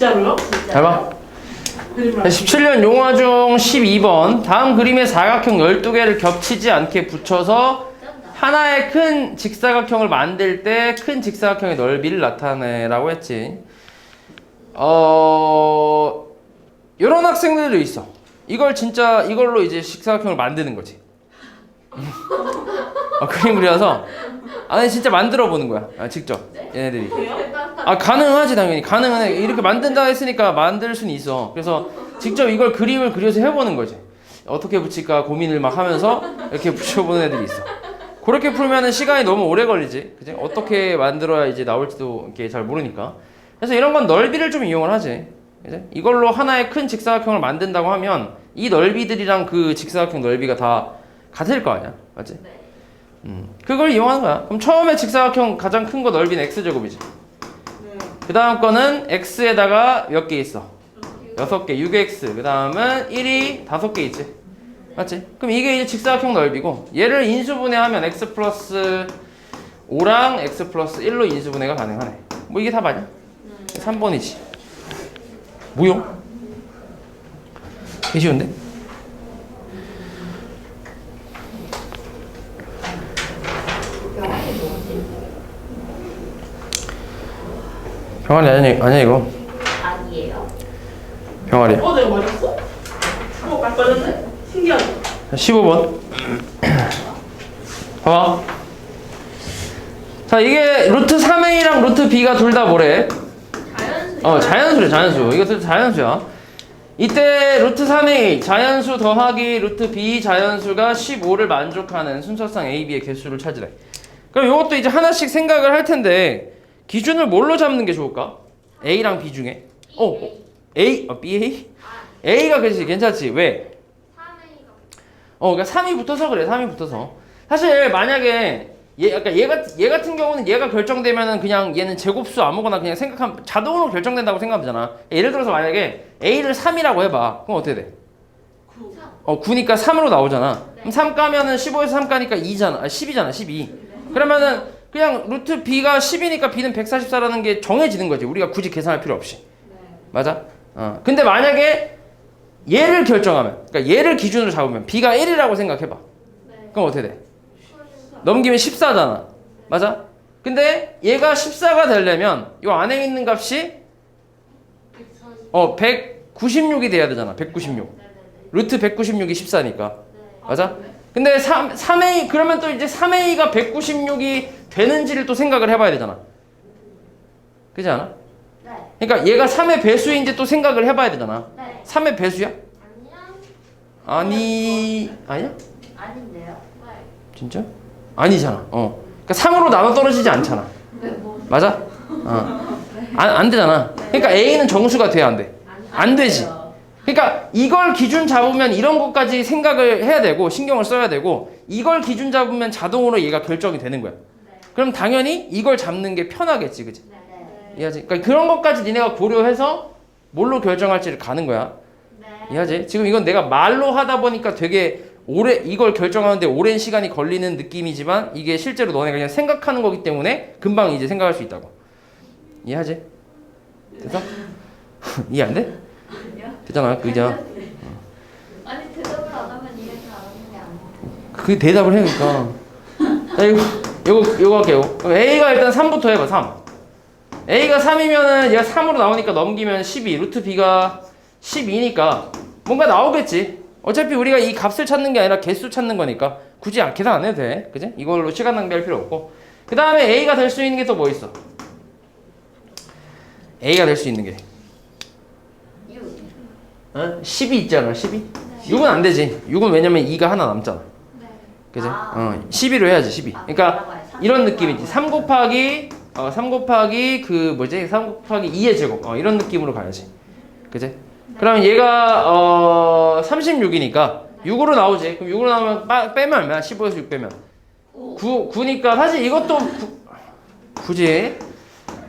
진짜로요? 잘 봐. 그림을 17년 용화 중 12번 다음 그림의 사각형 12개를 겹치지 않게 붙여서 하나의 큰 직사각형을 만들 때 큰 직사각형의 넓이를 나타내라고 했지. 어, 이런 학생들도 있어. 이걸 진짜 이걸로 이제 직사각형을 만드는 거지. 어, 그림 그려서 아니 진짜 만들어 보는 거야. 아, 직접 얘네들이. 아 가능하지 당연히. 가능은 해 이렇게 만든다 했으니까 만들 수는 있어. 그래서 직접 이걸 그림을 그려서 해보는 거지. 어떻게 붙일까 고민을 막 하면서 이렇게 붙여보는 애들이 있어. 그렇게 풀면은 시간이 너무 오래 걸리지. 그지 어떻게 만들어야 이제 나올지도 이렇게 잘 모르니까. 그래서 이런 건 넓이를 좀 이용을 하지. 그지 이걸로 하나의 큰 직사각형을 만든다고 하면 이 넓이들이랑 그 직사각형 넓이가 다 같을 거 아니야. 맞지? 음. 그걸 이용하는 거야. 그럼 처음에 직사각형 가장 큰 거 넓이는 x 제곱이지. 네. 그 다음 거는 x에다가 몇 개 있어? 6개, 6x. 그 다음은 1이 5개 있지. 맞지? 그럼 이게 이제 직사각형 넓이고, 얘를 인수분해하면 x 플러스 5랑 x 플러스 1로 인수분해가 가능하네. 뭐 이게 답 아니야? 3번이지. 뭐요? 개 쉬운데? 병아리 아니야, 아니야 이거. 아니에요. 병아리. 어 내가 맞았어? 어 맞았네? 신기하다 15번. 봐봐. 자, 이게 루트 3a랑 루트 b가 둘 다 뭐래? 자연수. 어, 자연수래, 자연수. 이것도 자연수야. 이때 루트 3a 자연수 더하기 루트 b 자연수가 15를 만족하는 순서상 a, b의 개수를 찾으래. 그럼 이것도 이제 하나씩 생각을 할 텐데 기준을 뭘로 잡는 게 좋을까? a랑 b 중에. 어, 어, a, 어, b, a? a가 그렇지, 괜찮지. 왜? 3A가 어, 그러니까 3이 붙어서 그래. 3이 붙어서. 사실 만약에 얘, 그러니까 얘, 같, 얘 같은 경우는 얘가 결정되면은 그냥 얘는 제곱수 아무거나 그냥 생각하면 자동으로 결정된다고 생각하면 되잖아. 예를 들어서 만약에 a를 3이라고 해봐. 그럼 어떻게 돼? 9 어, 9니까 3으로 나오잖아. 그럼 3 까면은 15에서 3 까니까 2잖아. 아, 10이잖아. 12. 그러면은 그냥 루트 b가 10이니까 b는 144라는 게 정해지는 거지. 우리가 굳이 계산할 필요 없이. 맞아? 어. 근데 만약에 얘를 결정하면, 그러니까 얘를 기준으로 잡으면 b가 1이라고 생각해봐. 네. 그럼 어떻게 돼? 넘기면 14잖아. 맞아? 근데 얘가 14가 되려면 이 안에 있는 값이 어 196이 돼야 되잖아. 196. 네네네. 루트 196이 14니까. 네. 맞아? 근데 3, 3A 그러면 또 이제 3A가 196이 되는지를 또 생각을 해봐야 되잖아. 그지 않아? 네. 그러니까 얘가 3의 배수인지 또 생각을 해봐야 되잖아. 네. 3의 배수야? 아니 아니야? 아닌데요. 네. 진짜? 아니잖아. 어. 그러니까 3으로 나눠 떨어지지 않잖아. 네. 뭐. 맞아? 어. 안, 안 되잖아. 그러니까 A는 정수가 돼야 안 돼. 안 되지. 그러니까 이걸 기준 잡으면 이런 것까지 생각을 해야 되고 신경을 써야 되고 이걸 기준 잡으면 자동으로 얘가 결정이 되는 거야. 그럼 당연히 이걸 잡는 게 편하겠지, 그지? 네. 네. 이해하지? 그러니까 그런 것까지 니네가 고려해서 뭘로 결정할지를 가는 거야. 네. 이해하지? 지금 이건 내가 말로 하다 보니까 되게 오래 이걸 결정하는데 오랜 시간이 걸리는 느낌이지만 이게 실제로 너네가 그냥 생각하는 거기 때문에 금방 이제 생각할 수 있다고. 이해하지? 됐어? 이해 안 돼? 됐잖아, 그죠? 아니 대답을 안 하면 이해가 안 하는 게 아니에요. 그 대답을 해, 그러니까. 자, 이거, 요거, 요거 할게요. 그럼 A가 일단 3부터 해봐, 3. A가 3이면은 얘가 3으로 나오니까 넘기면 12, 루트 B가 12니까 뭔가 나오겠지. 어차피 우리가 이 값을 찾는 게 아니라 개수 찾는 거니까 굳이 안- 계산 안 해도 돼. 그지? 이걸로 시간 낭비할 필요 없고. 그 다음에 A가 될 수 있는 게 또 뭐 있어? A가 될 수 있는 게. 6. 어? 10이 있잖아, 12? 6은 안 되지. 6은 왜냐면 2가 하나 남잖아. 네. 그지? 아. 어, 12로 해야지, 12. 그러니까 이런 느낌이지. 3 곱하기 어, 3 곱하기 그 뭐지? 3 곱하기 2의 제곱. 어, 이런 느낌으로 가야지. 그지? 그러면 얘가 어 36이니까 6으로 나오지. 그럼 6으로 나오면 빠, 빼면 얼마야? 15에서 6 빼면 9 9니까 사실 이것도 구, 굳이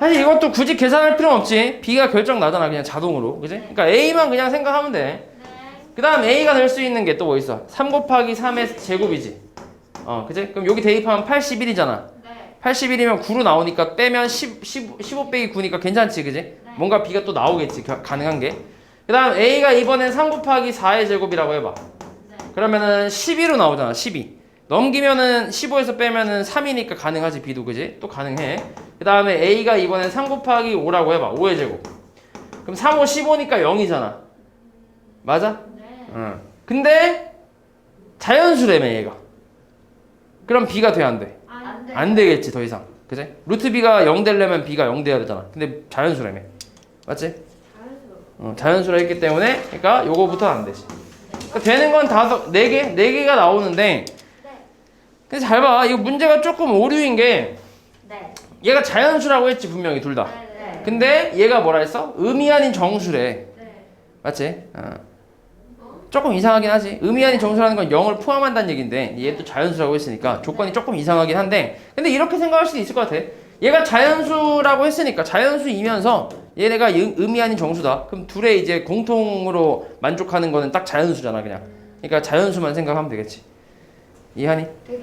사실 이것도 굳이 계산할 필요 없지. B가 결정 나잖아. 그냥 자동으로. 그지? 그러니까 A만 그냥 생각하면 돼. 네. 그다음 A가 될 수 있는 게 또 뭐 있어? 3 곱하기 3의 제곱이지. 어, 그지? 그럼 여기 대입하면 81이잖아. 네. 81이면 9로 나오니까 빼면 10, 15, 15 빼기 9니까 괜찮지, 그지? 뭔가 b가 또 나오겠지 가, 가능한 게. 그 다음 a가 이번엔 3 곱하기 4의 제곱이라고 해봐. 네. 그러면은 12로 나오잖아 12. 넘기면은 15에서 빼면은 3이니까 가능하지 b도 그지? 또 가능해. 그 다음에 a가 이번엔 3 곱하기 5라고 해봐 5의 제곱. 그럼 3, 5, 15니까 0이잖아. 맞아? 네. 응. 근데 자연수래며 얘가. 그럼 b가 돼야 안 돼? 안 돼. 안 되겠지 더 이상. 그지? 루트 b가 0 되려면 b가 0 돼야 되잖아. 근데 자연수라며. 맞지? 자연스러워. 어, 자연수라 했기 때문에 그러니까 요거부터 안 되지. 그러니까 되는 건 다섯 네 개, 네 개가 나오는데 네. 근데 잘 봐. 이거 문제가 조금 오류인 게 네. 얘가 자연수라고 했지 분명히 둘 다. 네. 근데 얘가 뭐라 했어? 의미 아닌 정수래. 네. 맞지? 어. 조금 이상하긴 하지. 의미 아닌 정수라는 건 0을 포함한다는 얘긴데 얘도 자연수라고 했으니까 조건이 조금 이상하긴 한데 근데 이렇게 생각할 수도 있을 것 같아. 얘가 자연수라고 했으니까 자연수이면서 얘네가 의- 의미 아닌 정수다. 그럼 둘의 이제 공통으로 만족하는 거는 딱 자연수잖아 그냥. 그러니까 자연수만 생각하면 되겠지. 이해하니? 네.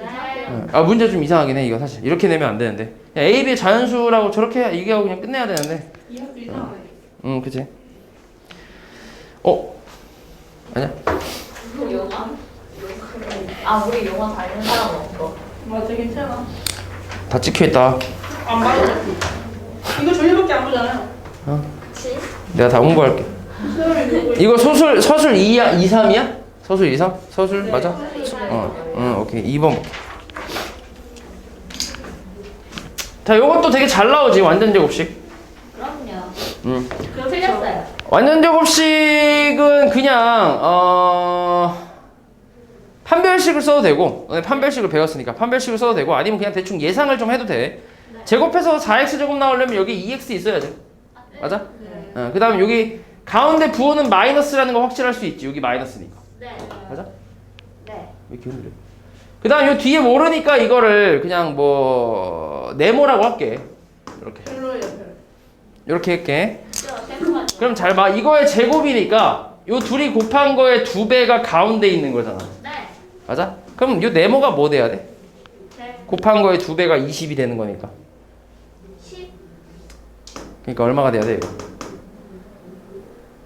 응. 아 문제 좀 이상하긴 해 이거 사실 이렇게 내면 안 되는데 야, A, B 자연수라고 저렇게 얘기하고 그냥 끝내야 되는데 이상하네. 응 그치 어? 아니야 영화? 아 우리 영화 다니는 사람 없어. 맞아 괜찮아. 다 찍혀있다 안 봐도 돼. 이거 저희밖에 안 보잖아요. 그치? 내가 다 홍보할게? 이거 소술 서술 2야 2, 3이야? 서술 2, 3? 서술 네. 맞아? 어, 응 오케이 2번 볼게 자 요것도 되게 잘 나오지 완전 제곱식 그럼요. 응 그렇죠. 틀렸어요. 완전 제곱식은 그냥 어 판별식을 써도 되고 오늘 판별식을 배웠으니까 판별식을 써도 되고 아니면 그냥 대충 예상을 좀 해도 돼 제곱해서 4x 제곱 나오려면 여기 2x 있어야지 맞아? 네. 어, 그 다음 여기 가운데 부호는 마이너스라는 거 확실할 수 있지 여기 마이너스니까 네. 맞아? 네. 왜 이렇게 흔들려 그 다음 요 뒤에 모르니까 이거를 그냥 뭐 네모라고 할게 이렇게 별로예요 별로. 이렇게 할게 저. 그럼 잘 봐. 이거의 제곱이니까 요 둘이 곱한 거의 두 배가 가운데 있는 거잖아. 네. 맞아? 그럼 요 네모가 뭐 돼야 돼? 네. 곱한 거의 두 배가 20이 되는 거니까. 10. 그러니까 얼마가 돼야 돼, 이거?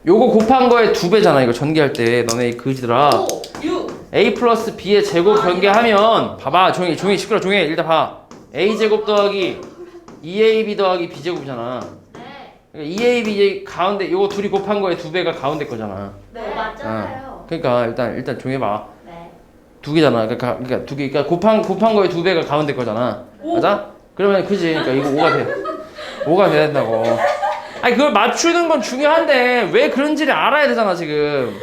요거 곱한 거의 두 배잖아, 이거 전개할 때. 너네 이 그지들아. 5, 6. a 플러스 b의 제곱 아, 변개하면 봐봐. 조용히, 조용히 시끄러 해. 일단 봐. a 제곱 더하기 2ab 더하기 b 제곱이잖아. 네. 그러니까 2ab 가운데 요거 둘이 곱한 거의 두 배가 가운데 거잖아. 네. 맞잖아요. 그러니까 일단 일단 조용히 봐. 네. 두 개잖아. 그러니까, 그러니까 두 개. 그러니까 곱한 곱한 거의 두 배가 가운데 거잖아. 오. 맞아? 그러면 그지. 그러니까 이거 5가 돼. 5가 돼야 된다고. 아니 그걸 맞추는 건 중요한데 왜 그런지를 알아야 되잖아 지금.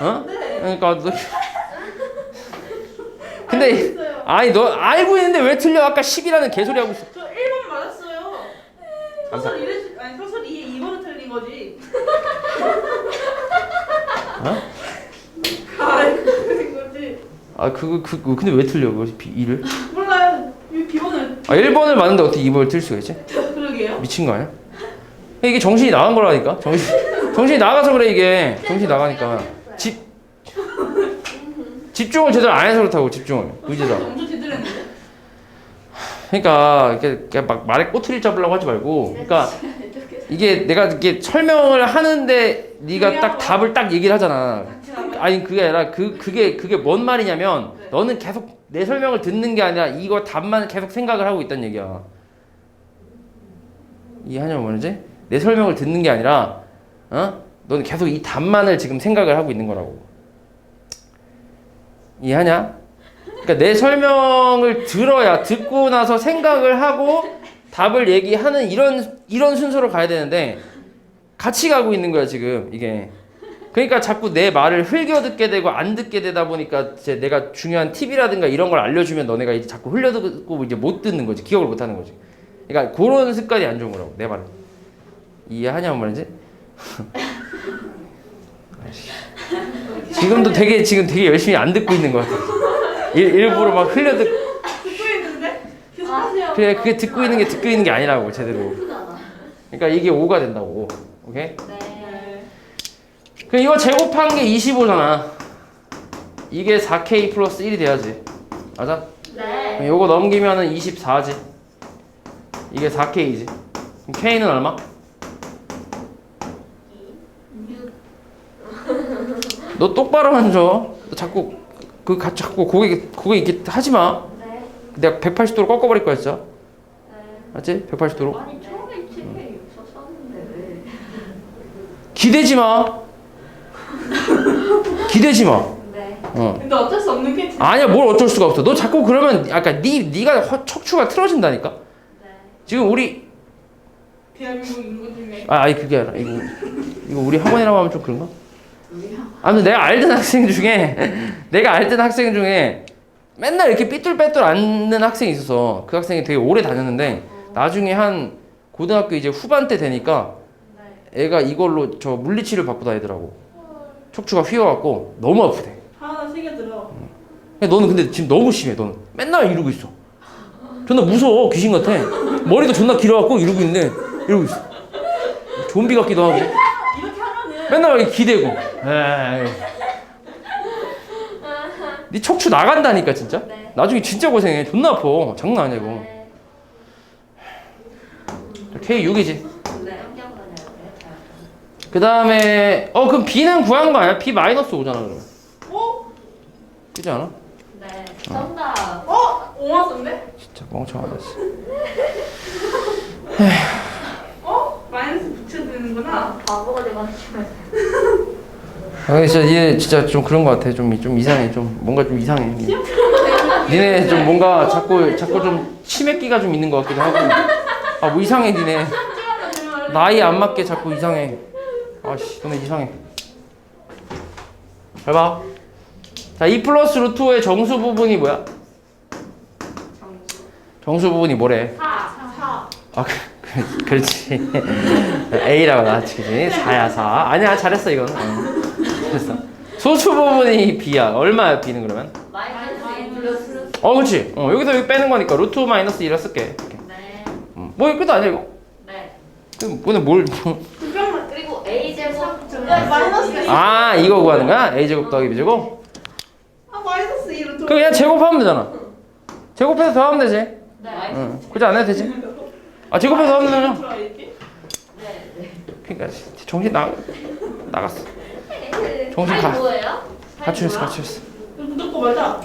어? 그러니까 너. 근데 있어요. 아니 너 알고 있는데 왜 틀려? 아까 10이라는 개소리 하고 있어. 저 1번 맞았어요. 감사. 서설 1에 아니 서설 2에 2번을 틀린 거지. 어? 아 틀린 거지. 아 그거 그 근데 왜 틀려? 그거 2를? 몰라요. 이 비번을 아 1번을 맞는데 어떻게 2번을 틀 수가 있지? 그러게요. 미친 거 아니야? 이게 정신이 나간 거라니까. 정신 정신이 나가서 그래 이게. 정신이 나가니까. 집 집중을 제대로 안 해서 그렇다고 집중을. 의지다. 엄청 제대로 했는데. 그러니까 이렇게, 막 말에 꼬투리 잡으려고 하지 말고. 그러니까 이게 내가 이렇게 설명을 하는데 네가 딱 답을 딱 얘기를 하잖아. 아니 그게 아니라 그 그게 그게 뭔 말이냐면 너는 계속 내 설명을 듣는 게 아니라 이거 답만 계속 생각을 하고 있다는 얘기야. 이해하냐면 뭐지? 내 설명을 듣는 게 아니라 어? 너는 계속 이 답만을 지금 생각을 하고 있는 거라고. 이해하냐? 그러니까 내 설명을 들어야 듣고 나서 생각을 하고 답을 얘기하는 이런 이런 순서로 가야 되는데 같이 가고 있는 거야 지금 이게. 그러니까 자꾸 내 말을 흘겨 듣게 되고 안 듣게 되다 보니까 이제 내가 중요한 팁이라든가 이런 걸 알려주면 너네가 이제 자꾸 흘려 듣고 이제 못 듣는 거지 기억을 못 하는 거지. 그러니까 그런 습관이 안 좋은 거라고 내 말은. 이해하냐는 말이지? 지금도 되게 지금 되게 열심히 안 듣고 있는 것 같아. 일, 일부러 막 흘려 듣. 듣고 있는데 계속 하세요. 그래 그게 듣고 있는 게 듣고 있는 게 아니라고 제대로. 예쁘잖아. 그러니까 이게 5가 된다고. 오케이? 네. 네. 그 이거 제곱한 게 25잖아. 이게 4k 플러스 1이 돼야지. 맞아? 네. 요거 넘기면은 24지. 이게 4k지. 그럼 k는 얼마? 너 똑바로 앉아. 너 자꾸 그 가- 자꾸 고개 고개 이렇게 하지 마. 네. 내가 180도로 꺾어버릴 거야 진짜. 네. 알지? 180도로. 아니 처음에 책에 있었었는데 왜? 기대지 마. 기대지 마. 네. 어. 근데 어쩔 수 없는 게 아니야 뭘 어쩔 수가 없어. 너 자꾸 그러면 아까 네 네가 허- 척추가 틀어진다니까. 네. 지금 우리 대한민국 인구 중에 아 아니 그게 아니라 이거 이거 우리 학원이라고 하면 좀 그런가? 아무튼 내가 알던 학생 중에 내가 알던 학생 중에 맨날 이렇게 삐뚤빼뚤 앉는 학생이 있어서 그 학생이 되게 오래 다녔는데 나중에 한 고등학교 이제 후반 때 되니까 네. 애가 이걸로 저 물리치료를 받고 다니더라고. 척추가 휘어갖고 너무 아프대. 하나 새겨들어. 근데 너는 근데 지금 너무 심해 너는. 맨날 이러고 있어. 존나 무서워 귀신 같아. 머리도 존나 길어갖고 이러고 있는데 이러고 있어. 좀비 같기도 하고. 이렇게 하면은 맨날 막 기대고. 네 척추 나간다니까 진짜 네. 나중에 진짜 고생해 존나 아파 장난 아니야 이거 네. K6이지 네. 연기하고 다녀야 돼. 그 다음에 어 그럼 B는 구한 거 아니야? B 마이너스 5잖아 그러면 어? 그지 않아? 네. 정답. 어? 오마 썼네? 진짜 멍청하다 씨. 어? 마이너스 붙여드는구나. 아, 바보가 돼가지고. 아 진짜 니네 진짜 좀 그런 거 같아 좀, 좀 이상해 좀 뭔가 좀 이상해 니네 좀 뭔가 자꾸 자꾸 좀 치맥기가 좀 있는 것 같기도 하고 아 뭐 이상해 니네 나이 안 맞게 자꾸 이상해 아씨 너네 이상해 잘 봐 자 2 플러스 루트 5의 정수 부분이 뭐야? 정수 부분이 뭐래? 사. 사. 아 그, 그, 그렇지 A라고 나왔지 그지? 4야 4 아니야 잘했어 이건 어. 잘했어 소수 부분이 B야 얼마야 B는 그러면? 마이너스 플러스. 어 그렇지 어, 여기서 여기 빼는 거니까 루트 마이너스 1을 쓸게 이렇게. 네. 음. 뭐 이거 끝 아니야 이거? 네. 그 뭐네 뭘 뭐. 그러면 그리고 A 제곱. 네, 마이너스 아 이거 구하는 거야? A제곱 더하기 B제곱? 아 마이너스 2로 그 그냥 제곱하면 되잖아 제곱해서 더하면 되지 네. 응 그지 안 해도 되지? 아 제곱해서 더하면 되잖아. 네. 네. 그니까 정신 나 나갔어 정신 가. 뭐예요? 갇혀있어 뭐야? 갇혀있어 이거 무조건 맞아.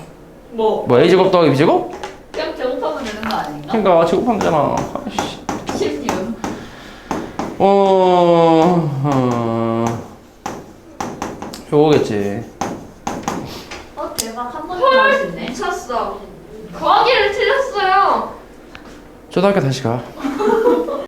뭐? 뭐 A제곱 더하기 B제곱? 그냥 제곱하면 되는 거 아닌가? 그니까 제곱하면 되잖아 아이씨 16. 어, 어, 요거겠지. 어 대박 한 번에 나오시네. 미쳤어. 거기를 틀렸어요. 초등학교 다시 가.